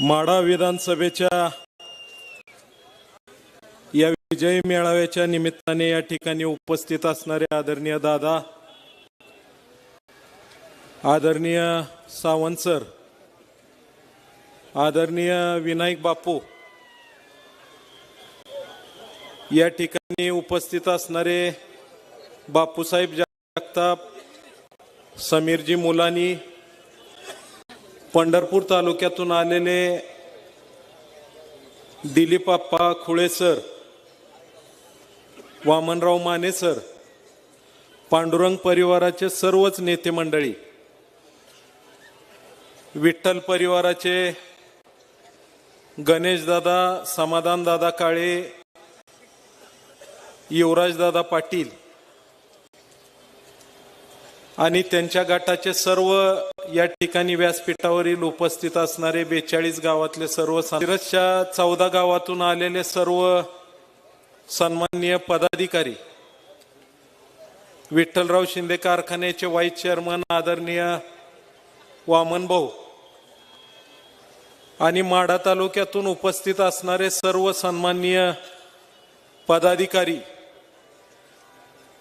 माढा विधानसभेच्या या विजयी मेळाव्याच्या निमित्ताने या ठिकाणी उपस्थित असणारे आदरणीय दादा आदरणीय सावंत सर आदरणीय विनायक बापू या ठिकाणी उपस्थित असणारे बापूसाहेब जगताप समीरजी मुलानी पंढरपूर तालुक्यातून आलेले दिलीपाप्पा खुळे सर वामनराव माने सर पांडुरंग परिवाराचे सर्वच नेते मंडळी विठ्ठल परिवाराचे गणेशदादा समाधानदादा काळे युवराजदादा पाटील आणि त्यांच्या गटाचे सर्व या ठिकाणी व्यासपीठावरील उपस्थित असणारे बेचाळीस गावातले सर्व मिरजच्या चौदा गावातून आलेले सर्व सन्माननीय पदाधिकारी विठ्ठलराव शिंदे कारखान्याचे व्हाईस चेअरमन आदरणीय वामन भाऊ आणि माढा तालुक्यातून उपस्थित असणारे सर्व सन्माननीय पदाधिकारी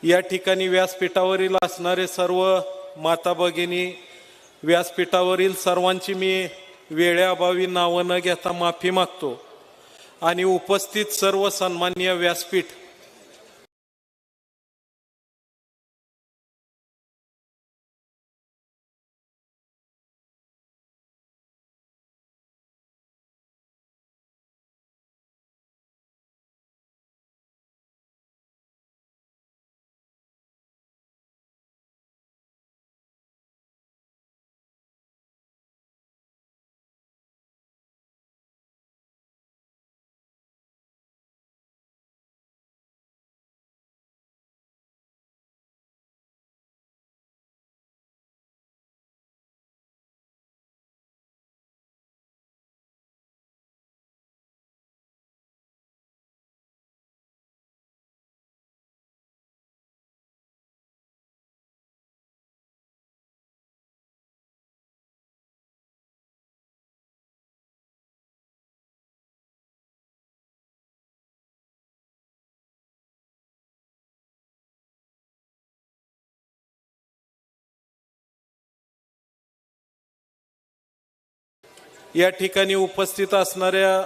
या ठिकाणी व्यासपीठावरील असणारे सर्व माता भगिनी व्यासपीठावरील सर्वांची मी वेळेअभावी नावं न घेता माफी मागतो. आणि उपस्थित सर्व सन्मान्य व्यासपीठ या ठिकाणी उपस्थित असणाऱ्या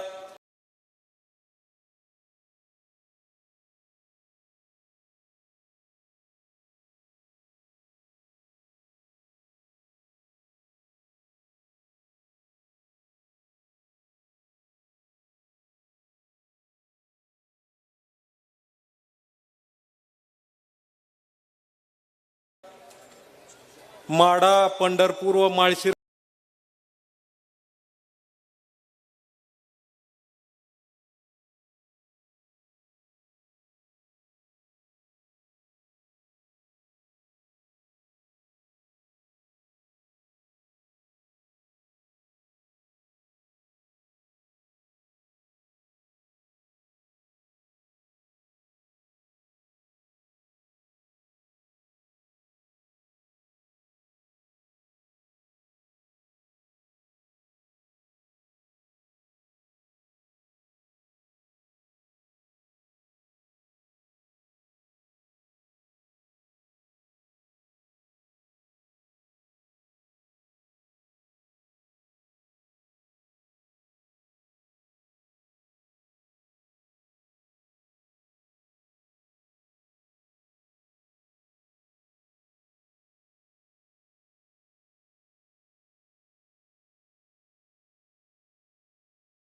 माढा पंढरपूर व माळशिर